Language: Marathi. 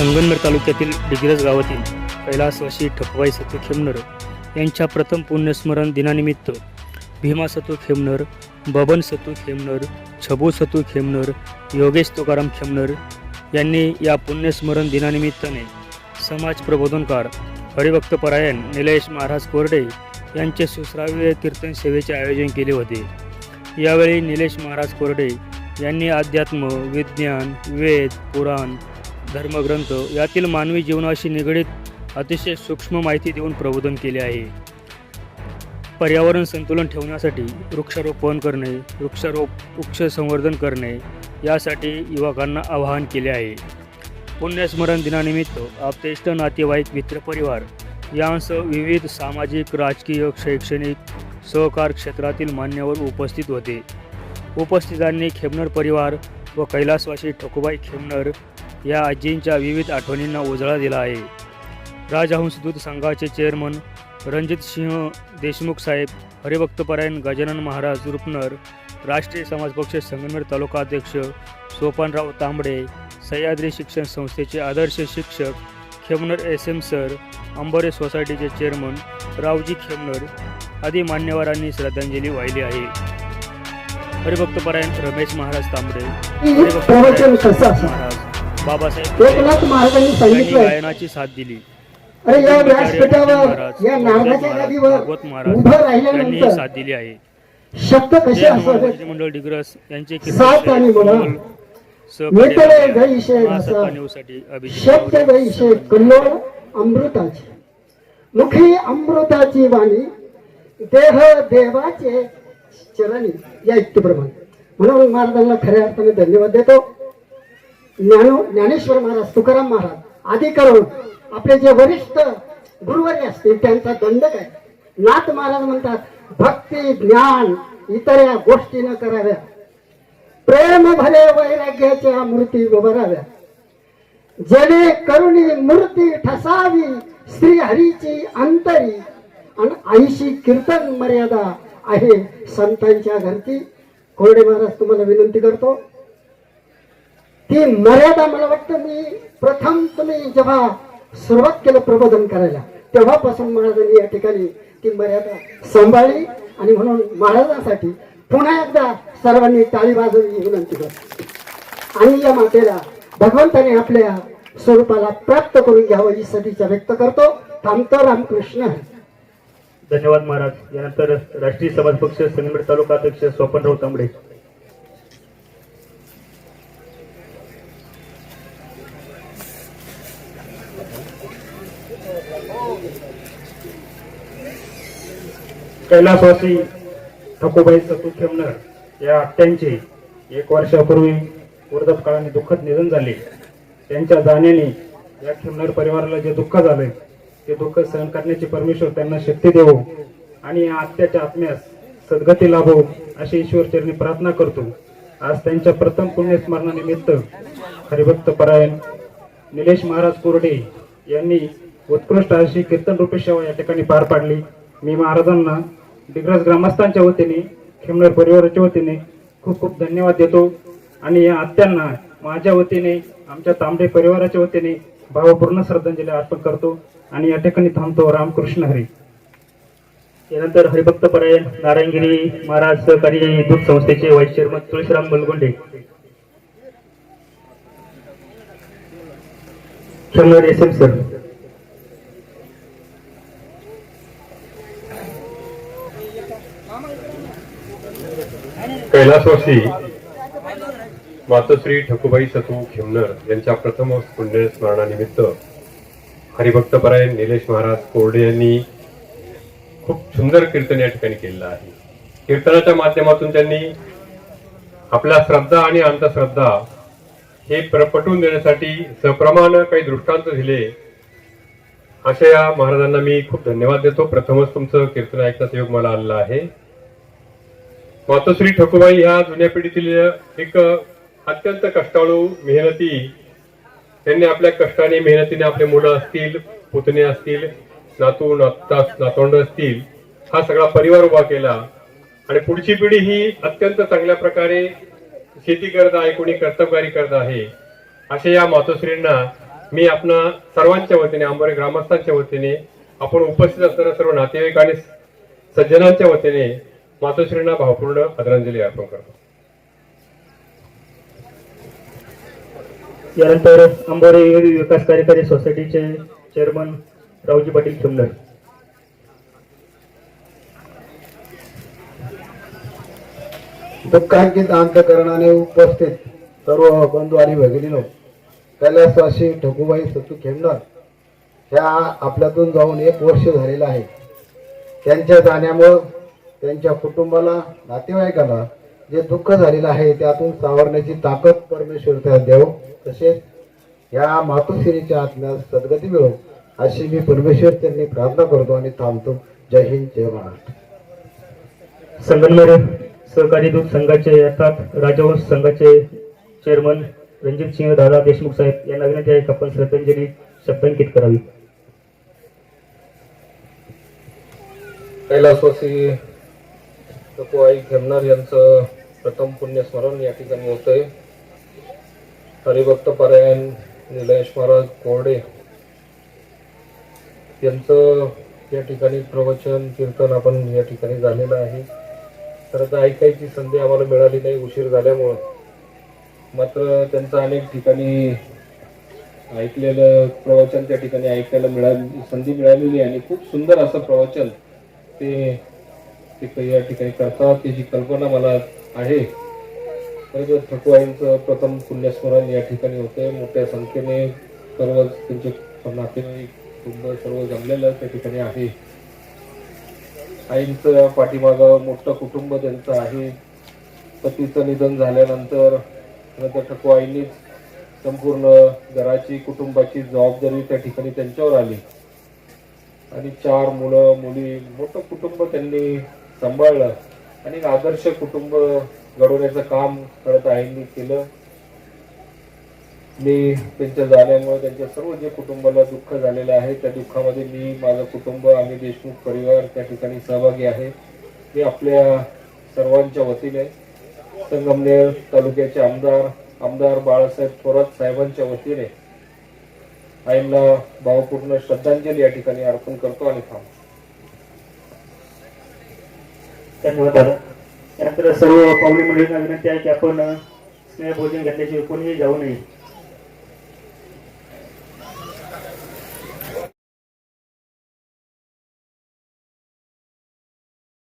संगमनेर तालुक्यातील डिग्रज गावातील कैलासवासी ठकवाई सतू खेमनर यांच्या प्रथम पुण्यस्मरण दिनानिमित्त भीमा सतू खेमनर बबन सतू खेमनर छबू सतू खेमनर योगेश तुकाराम खेमनर यांनी या पुण्यस्मरण दिनानिमित्ताने समाज प्रबोधनकार हरिभक्तपरायण निलेश महाराज कोरडे यांचे सुश्राव्य कीर्तन सेवेचे आयोजन केले होते. यावेळी निलेश महाराज कोरडे यांनी अध्यात्म विज्ञान वेद पुराण धर्मग्रंथ यातील मानवी जीवनाशी निगडीत अतिशय सूक्ष्म माहिती देऊन प्रबोधन केले आहे. पर्यावरण संतुलन ठेवण्यासाठी वृक्षारोपण करणे वृक्षारोप वृक्ष संवर्धन करणे यासाठी युवकांना आवाहन केले आहे. पुण्यस्मरण दिनानिमित्त आपतेष्ट नातेवाईक मित्रपरिवार यांसह विविध सामाजिक राजकीय शैक्षणिक सहकार क्षेत्रातील मान्यवर उपस्थित होते. उपस्थितांनी खेमनर परिवार व कैलासवासी ठोकूबाई खेमनर या आजींच्या विविध आठवणींना उजाळा दिला आहे. राजहंस दूध संघाचे चेअरमन रणजित सिंह देशमुख साहेब हरिभक्तपरायण गजानन महाराज रुपनर राष्ट्रीय समाज पक्ष संगमेर तालुका अध्यक्ष सोपानराव तांबडे सह्याद्री शिक्षण संस्थेचे आदर्श शिक्षक Khemnar S M sir Ambare सोसायटीचे चेअरमन रावजी खेमनर आदी मान्यवरांनी श्रद्धांजली वाहिली आहे. हरिभक्तपरायण रमेश महाराज तांबडे हरिभक्त महाराज. बाबासाहेब एकनाथ महाराजांनी यांनी सांगितलंय? गायनाची साथ दिली. अरे या व्यासपीठावर या उभं राहिल्यानंतर साथ दिली आहे. शब्द कसे मंडळ डिग्रस यांचे आणि शब्द कल्लोळ अमृताची. मुखी अमृताची वाणी देह देवाचे चरणी. या युक्तीप्रमाणे म्हणून महाराजांना खऱ्या अर्थाने धन्यवाद देतो. ज्ञानो ज्ञानेश्वर महाराज तुकाराम महाराज आदी करून आपले जे वरिष्ठ गुरुवारी असतील त्यांचा दंडक आहे. नाथ महाराज म्हणतात भक्ती ज्ञान इतर या गोष्टी न कराव्या. प्रेम भले वैराग्याच्या मूर्ती उभाराव्या. जने करुणी मूर्ती ठसावी श्री हरीची अंतरी. आणि आईशी कीर्तन मर्यादा आहे संतांच्या घरची. कोरडे महाराज तुम्हाला विनंती करतो ती मर्यादा मला वाटतं मी प्रथम तुम्ही जेव्हा सुरुवात केलं प्रबोधन करायला तेव्हापासून महाराजांनी या ठिकाणी ती मर्यादा सांभाळली आणि म्हणून महाराजांसाठी पुन्हा एकदा सर्वांनी टाळी वाजवली ही विनंती करतो. आणि या मातेला भगवंताने आपल्या स्वरूपाला प्राप्त करून घ्यावं ही सदिच्छा व्यक्त करतो. थांबतो रामकृष्ण. धन्यवाद महाराज. यानंतर राष्ट्रीय समाज पक्ष संगमेड तालुका अध्यक्ष स्वपनराव तांबडे. कैलासवासी ठकोबाई सतू खेमनर या आत्यांचे एक वर्षापूर्वी वृद्धपकाळाने दुःखद निधन झाले. त्यांच्या जाण्याने या खेमनर परिवाराला जे दुःख झालं ते दुःख सहन करण्याची परमेश्वर त्यांना शक्ती देवो आणि या आत्याच्या आत्म्यास सद्गती लाभो अशी ईश्वर चरणी प्रार्थना करतो. आज त्यांच्या प्रथम पुण्यस्मरणानिमित्त हरिभक्त परायण निलेश महाराज कोरडे यांनी उत्कृष्ट अशी कीर्तन रूपी सेवा या ठिकाणी पार पाडली. मी महाराजांना डिग्रज ग्रामस्थांच्या वतीने खेमनर परिवाराच्या वतीने खूप खूप धन्यवाद देतो. आणि या आत्यांना माझ्या वतीने आमच्या तांबडे परिवाराच्या वतीने भावपूर्ण श्रद्धांजली अर्पण करतो. आणि या ठिकाणी थांबतो रामकृष्ण हरी. यानंतर हरिभक्त परायण नारायणगिरी महाराज सहकारी दूध संस्थेचे vice chairman Tulshiram Balgunde Khemnar S M sir. कैलासवासी मातोश्री ठकुबाई सतू खेमनर यांच्या प्रथम पुण्यस्मरणानिमित्त हरिभक्तपरायण निलेश महाराज कोरडे यांनी खूप सुंदर कीर्तन या ठिकाणी केलेलं आहे. कीर्तनाच्या माध्यमातून त्यांनी आपल्या श्रद्धा आणि अंधश्रद्धा हे प्रपटून देण्यासाठी सप्रमाण काही दृष्टांत दिले. अशा या महाराजांना मी खूप धन्यवाद देतो. प्रथमच तुमचं कीर्तन ऐकण्याचा योग मला आलेला आहे. मातोश्री ठकुबाई ह्या जुन्या पिढीतील एक अत्यंत कष्टाळू मेहनती त्यांनी आपल्या कष्टाने मेहनतीने आपले मुलं असतील पुतणे असतील नातू नाता नातोंड असतील हा सगळा परिवार उभा केला. आणि पुढची पिढी ही अत्यंत चांगल्या प्रकारे शेती करत आहे कोणी कर्तबगारी करत आहे. अशा या मातोश्रींना मी आपणा सर्वांच्या वतीने आंबोरे ग्रामस्थांच्या वतीने आपण उपस्थित असणाऱ्या सर्व नातेवाईक आणि सज्जनांच्या वतीने मातोश्रींना भावपूर्ण आदरांजली अर्पण करतो. यानंतर अंबोरे विकास कार्यकारी सोसायटीचे चेअरमन रावजी पाटील खेमनर दुःखांकित अंतकरणाने उपस्थित सर्व बंधू आणि भगिनीनो कैलासवासी ठकूबाई सतू खेमणार ह्या आपल्यातून जाऊन एक वर्ष झालेलं आहे. त्यांच्या जाण्यामुळं त्यांच्या कुटुंबाला नातेवाईकाला जे दुःख झालेलं आहे त्यातून सावरण्याची ताकद परमेश्वर त्या देव तसेच या मातोश्रीच्या आत्म्यास सद्गती मिळो अशी मी परमेश्वर त्यांनी प्रार्थना करतो आणि थांबतो. जय हिंद जय महाराष्ट्र. संगमनेर सहकारी दूध संघाचे अर्थात राजवंश संघाचे चेअरमन रणजित सिंह दादा देशमुख साहेब यांना विनंती आहे आपण श्रद्धांजली शब्दांकित करावी. कैलासवासी आई घेमणार यांचं प्रथम पुण्यस्मरण या ठिकाणी होतंय. हरिभक्त परायण निलेश महाराज कोरडे यांचं या ठिकाणी प्रवचन कीर्तन आपण या ठिकाणी झालेलं आहे. तर आता ऐकायची संधी आम्हाला मिळाली नाही उशीर झाल्यामुळं. मात्र त्यांचं अनेक ठिकाणी ऐकलेलं प्रवचन त्या ठिकाणी ऐकायला मिळाली संधी मिळालेली आणि खूप सुंदर असं प्रवचन ते ते या ठिकाणी करतात. त्याची कल्पना मला आहे तर ठकुआईंचं प्रथम पुण्यस्मरण या ठिकाणी होते मोठ्या संख्येने सर्व त्यांचे नातेवाईक कुटुंब सर्व जमलेलं त्या ठिकाणी आहे. आईंचं पाठीमागं मोठं कुटुंब त्यांचं आहे. पतीचं निधन झाल्यानंतर नंतर ठकू आईंनीच संपूर्ण घराची कुटुंबाची जबाबदारी त्या ठिकाणी त्यांच्यावर आली. आणि चार मुलं मुली मोठं कुटुंब त्यांनी सांभाळलं. आणि आदर्श कुटुंब घडवण्याचं काम करत आईंनी केलं. मी त्यांच्या जाण्यामुळे त्यांच्या सर्व जे कुटुंबाला दुःख झालेलं आहे त्या दुःखामध्ये मी माझं कुटुंब आम्ही देशमुख परिवार त्या ठिकाणी सहभागी आहे. मी आपल्या सर्वांच्या वतीने संगमनेर तालुक्याचे आमदार आमदार बाळासाहेब थोरात साहेबांच्या वतीने आईंना भावपूर्ण श्रद्धांजली या ठिकाणी अर्पण करतो आणि थांबतो. धन्यवाद दादा. त्यानंतर सर्व पाहुणे मंडळींना विनंती आहे की आपण स्नेहभोजन घेतल्याशिवाय कोणीही जाऊ नये.